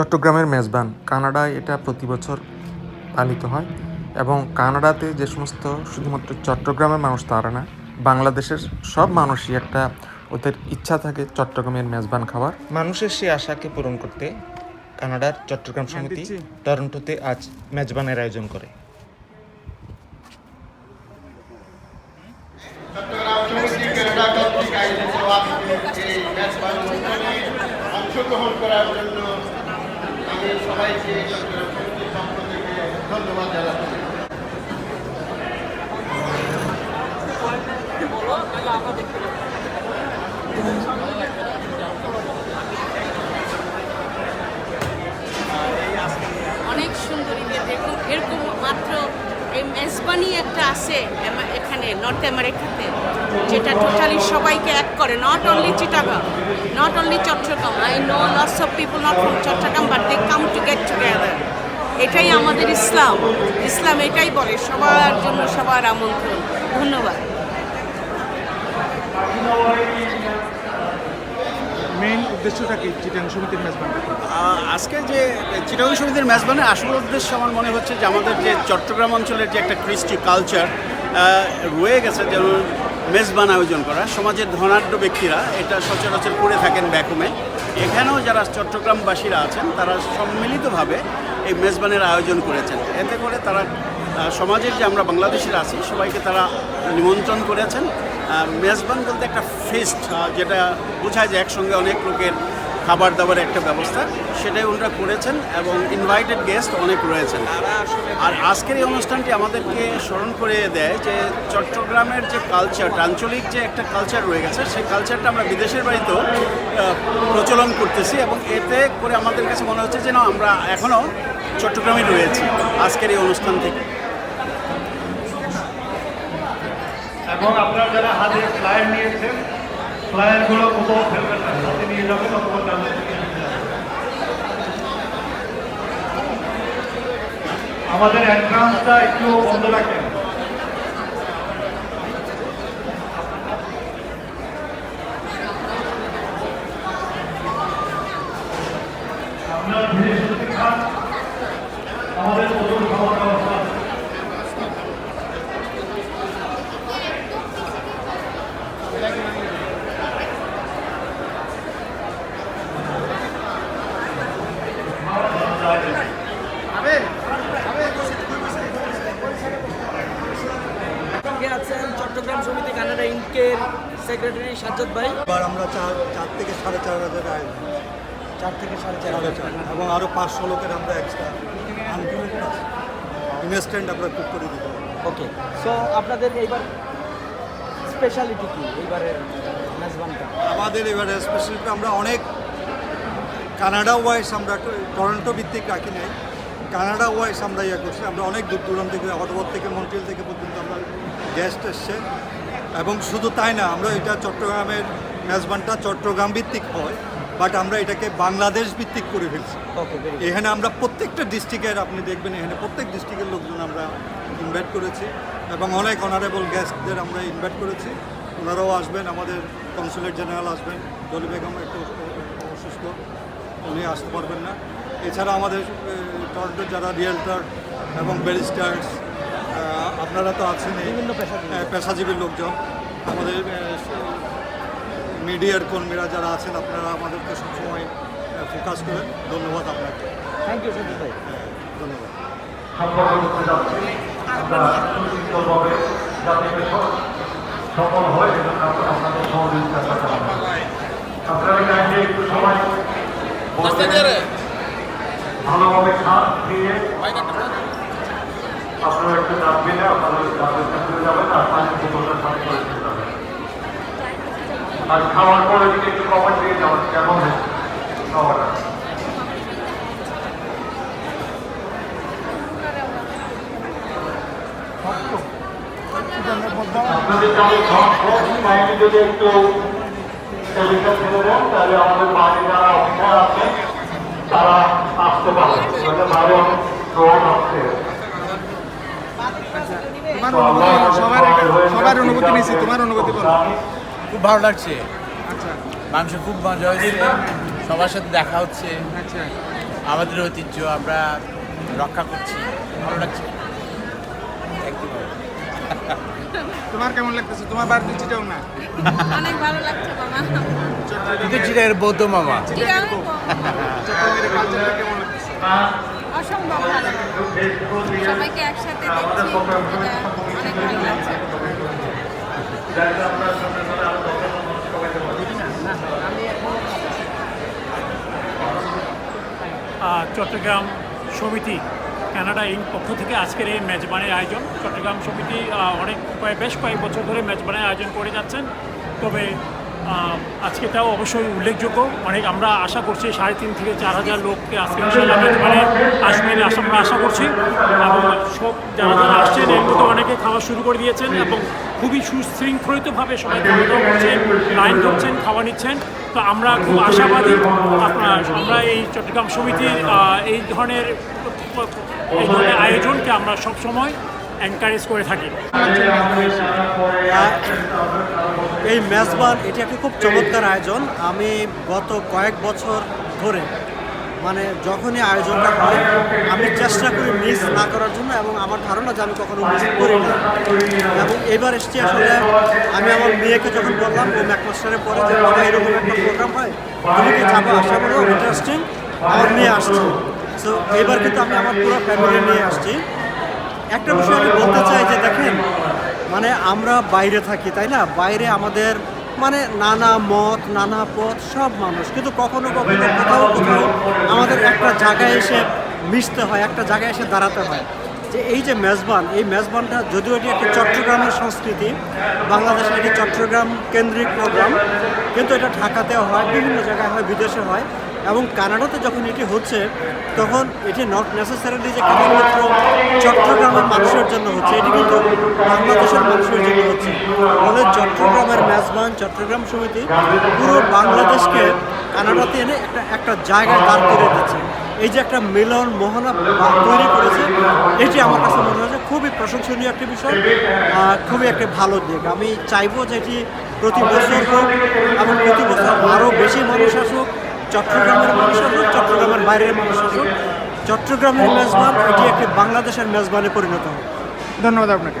চট্টগ্রামের মেজবান। কানাডায় এটা প্রতি বছর পালিত হয় এবং কানাডাতে যে সমস্ত শুধুমাত্র চট্টগ্রামের মানুষ তারা না বাংলাদেশের সব মানুষই একটা ওদের ইচ্ছা থাকে চট্টগ্রামের মেজবান খাবার। মানুষের সেই আশাকে পূরণ করতে কানাডার চট্টগ্রাম সমিতি টরন্টোতে আজ মেজবানের আয়োজন করে চট্টগ্রাম সমিতি ক্যানাডা কর্তৃক আয়োজিত আজকের এই মেজবান অনুষ্ঠানে অংশগ্রহণ করার জন্য আমি সবাইকে পক্ষ থেকে ধন্যবাদ জানাচ্ছি। অনেক সুন্দর ইন্ডিয়া দেখুন এরকম মাত্র এই মেজবানি একটা আছে এখানে নর্থ আমেরিকাতে যেটা টোটালি সবাইকে এক করে। Not only Chittagong not only Chattogram I know lots of people not from Chattogram but they come to get together এটাই আমাদের ইসলাম। ইসলাম এটাই বলে, সবার জন্য সবার আমন্ত্রণ। ধন্যবাদ। মেইন উদ্দেশ্যটা কি চিটাং সমিতির মেজবান আজকে যে চিটাগং সমিতির মেজবানের আসল উদ্দেশ্য আমার মনে হচ্ছে যে আমাদের যে চট্টগ্রাম অঞ্চলের যে একটা কৃষ্টি কালচার রয়ে গেছে যেমন মেজবান আয়োজন করা। সমাজের ধনাঢ্য ব্যক্তিরা এটা সচরাচর করে থাকেন ব্যাকুমে এখানেও যারা চট্টগ্রামবাসীরা আছেন, তারা সম্মিলিতভাবে এই মেজবানের আয়োজন করেছেন। এতে করে তারা সমাজের যে আমরা বাংলাদেশের আছি, সবাইকে তারা নিমন্ত্রণ করেছেন। মেজবান বলতে একটা ফেস্ট যেটা বোঝায় যে একসঙ্গে অনেক লোকের খাবার দাবারের একটা ব্যবস্থা, সেটাই ওনারা করেছেন এবং ইনভাইটেড গেস্ট অনেক রয়েছেন। আর আজকের এই অনুষ্ঠানটি আমাদেরকে স্মরণ করে দেয় যে চট্টগ্রামের যে কালচার আঞ্চলিক যে একটা কালচার রয়ে গেছে, সেই কালচারটা আমরা বিদেশের বাড়িতেও প্রচলন করতেছি এবং এতে করে আমাদের কাছে মনে হচ্ছে যে না, আমরা এখনও চট্টগ্রামে রয়েছি আজকের এই অনুষ্ঠান থেকে। এবং আপনারা যারা হাতে ফ্লায়ার নিয়েছেন, ফ্লায়ারগুলো কোথাও ফেলবেন হাতে নিয়ে যাবেন অথবা। আমাদের এন্ট্রান্সটা একটু বন্ধ রাখেন আপনারা ধীরে সুস্থে খান আমাদের প্রচুর খাবার ব্যবস্থা আছে। সঙ্গে আছেন চট্টগ্রাম সমিতি কানাডা ইনকের সেক্রেটারি সাজ্জাদ ভাই। এবার আমরা চার চার থেকে সাড়ে চার হাজার আয়োজন চার থেকে সাড়ে চার হাজার। এবং আরও পাঁচশো লোকের আমরা এক্সট্রা ইনস্ট্যান্ট আমরা কুক করে দিতে ওকে সো আপনাদের এইবার স্পেশালিটি কি? এইবারের মেজবানটা? আমাদের এবারে স্পেশালিটি আমরা অনেক কানাডা ওয়াইস আমরা টরন্টো ভিত্তিক রাখি নাই। কানাডা ওয়াইস আমরা ইয়ে করছি আমরা অনেক দূর দূরান্ত থেকে অটোবর থেকে মন্ট্রিয়াল থেকে পর্যন্ত আমরা গেস্ট এসছে। এবং শুধু তাই না আমরা এটা চট্টগ্রামের মেজবানটা চট্টগ্রাম ভিত্তিক হয় বাট আমরা এটাকে বাংলাদেশ ভিত্তিক করে ফেলছি। এখানে আমরা প্রত্যেকটা ডিস্ট্রিক্টের আপনি দেখবেন এখানে প্রত্যেক ডিস্ট্রিক্টের লোকজন আমরা ইনভাইট করেছি এবং অনেক অনারেবল গেস্টদের আমরা ইনভাইট করেছি। ওনারাও আসবেন আমাদের কনসুলেট জেনারেল আসবেন দলি বেগম একটু অসুস্থ উনি আসতে পারবেন না। এছাড়া আমাদের টরন্টোর যারা রিয়েলটার এবং ব্যারিস্টার্স আপনারা তো আছেন বিভিন্ন পেশাজীবী। আহ, লোকজন। আমাদের মিডিয়ার কর্মীরা যারা আছেন আপনারা আমাদেরকে সবসময় ফোকাস করেন। ধন্যবাদ আপনাকে। থ্যাংক ইউ ভাই। ধন্যবাদ। সফল যাচ্ছি আমরা সুশৃঙ্খলভাবে যাতে এটা স- সফল হয় এজন্য আমরা আপনাদের সহযোগিতা চাচ্ছি আপনারা কাইন্ডলি একটু সময় বসে ভালোভাবে খান খেয়ে আপনারা একটু ডাকবেন আপনাদের ডাবের কাছে যাবেন আর পানির বোতলটা সাথে করে দিতে হবে আর খাওয়ার পরে যদি একটু কমেন্ট দিয়ে যাবেন কেমন খাওয়াটা? আপনাদের যদি একটু দেন তাহলে আমাদের বাইরে যারা অফিসার আছে তারা আসতে পারে। তাহলে বাইরে অনেক ড্রোন আসছে। তোমার অনুভূতি সবার সবার অনুভূতি নিয়েছি তোমার অনুভূতি বলো। খুব ভালো লাগছে। আচ্ছা। মাংস খুব মজা হয়েছে সবার সাথে দেখা হচ্ছে। আচ্ছা। আমাদের ঐতিহ্য আমরা রক্ষা করছি। ভালো লাগছে। তোমার কেমন লাগতেছে? তোমার বাড়িতে চিটাও না? অনেক ভালো লাগছে মামা। কিন্তু চিটাগের বৌদ্ধ মামা। অসম্ভব ভালো সবাইকে একসাথে দেখছি। অনেক ভালো লাগছে। চট্টগ্রাম সমিতি কানাডা ইন পক্ষ থেকে আজকের এই মেজবানের আয়োজন। চট্টগ্রাম সমিতি অনেক বেশ কয়েক বছর ধরে মেজবানের আয়োজন করে যাচ্ছেন। তবে আহ, আজকেটাও অবশ্যই উল্লেখযোগ্য। অনেক আমরা আশা করছি সাড়ে তিন থেকে চার হাজার লোককে আজকে মানে আসবেন আমরা আশা করছি। এবং সব যারা যারা আসছেন এর মধ্যে অনেকে খাওয়া শুরু করে দিয়েছেন এবং খুবই সুশৃঙ্খলিতভাবে সবাই খাওয়া দাওয়া করছেন লাইন ধরছেন খাওয়া নিচ্ছেন। তো আমরা খুব আশাবাদী আমরা এই চট্টগ্রাম সমিতির এই ধরনের এই ধরনের আয়োজনকে আমরা সবসময় এনকারেজ করে থাকি। এই মেজবান, এটি একটি খুব চমৎকার আয়োজন। আমি গত কয়েক বছর ধরে মানে যখনই আয়োজনটা হয়, আমি চেষ্টা করি মিস না করার জন্য এবং আমার ধারণা যে আমি কখনো মিস করি না। এবং এবার এসছি আসলে, আমি আমার মেয়েকে যখন বললাম, ও ম্যাকমাস্টারের পরে যে বাবা, এরকম একটা প্রোগ্রাম হয়, তুমি কি যাব আশা বলো ইন্টারেস্টিং আমার মেয়ে আসছে। সো এবার কিন্তু আমি আমার পুরো ফ্যামিলি নিয়ে আসছি। একটা বিষয় আমি বলতে চাই যে দেখেন মানে আমরা বাইরে থাকি, তাই না? বাইরে আমাদের মানে নানা মত, নানা পথ, সব মানুষ। কিন্তু কখনো কখনো কোথাও কোথাও আমাদের একটা জায়গায় এসে মিশতে হয়, একটা জায়গায় এসে দাঁড়াতে হয়। যে এই যে মেজবান, এই মেজবানটা যদিও এটি একটি চট্টগ্রামের সংস্কৃতি, বাংলাদেশের একটি চট্টগ্রাম কেন্দ্রিক প্রোগ্রাম কিন্তু এটা ঢাকাতেও হয়, বিভিন্ন জায়গায় হয়, বিদেশে হয়। এবং কানাডাতে যখন এটি হচ্ছে, তখন এটি নট নেসেসারিলি যে কেবলমাত্র চট্টগ্রামের মানুষের জন্য হচ্ছে, এটি কিন্তু বাংলাদেশের মানুষের জন্য হচ্ছে। ফলে চট্টগ্রামের মেজবান চট্টগ্রাম সমিতি পুরো বাংলাদেশকে কানাডাতে এনে একটা একটা জায়গায় দাঁড় করে দিচ্ছে। এই যে একটা মিলন মোহনা তৈরি করেছে, এটি আমার কাছে মনে হয়েছে খুবই প্রশংসনীয় একটি বিষয় খুবই একটি ভালো দিক। আমি চাইব যে এটি প্রতি বছর হোক এবং প্রতি বছর আরও বেশি মানুষ আসুক চট্টগ্রামের মানুষ আসুক চট্টগ্রামের বাইরের মানুষ আসুক চট্টগ্রামের মেজবান এটি একটি বাংলাদেশের মেজবানে পরিণত হবে। ধন্যবাদ আপনাকে।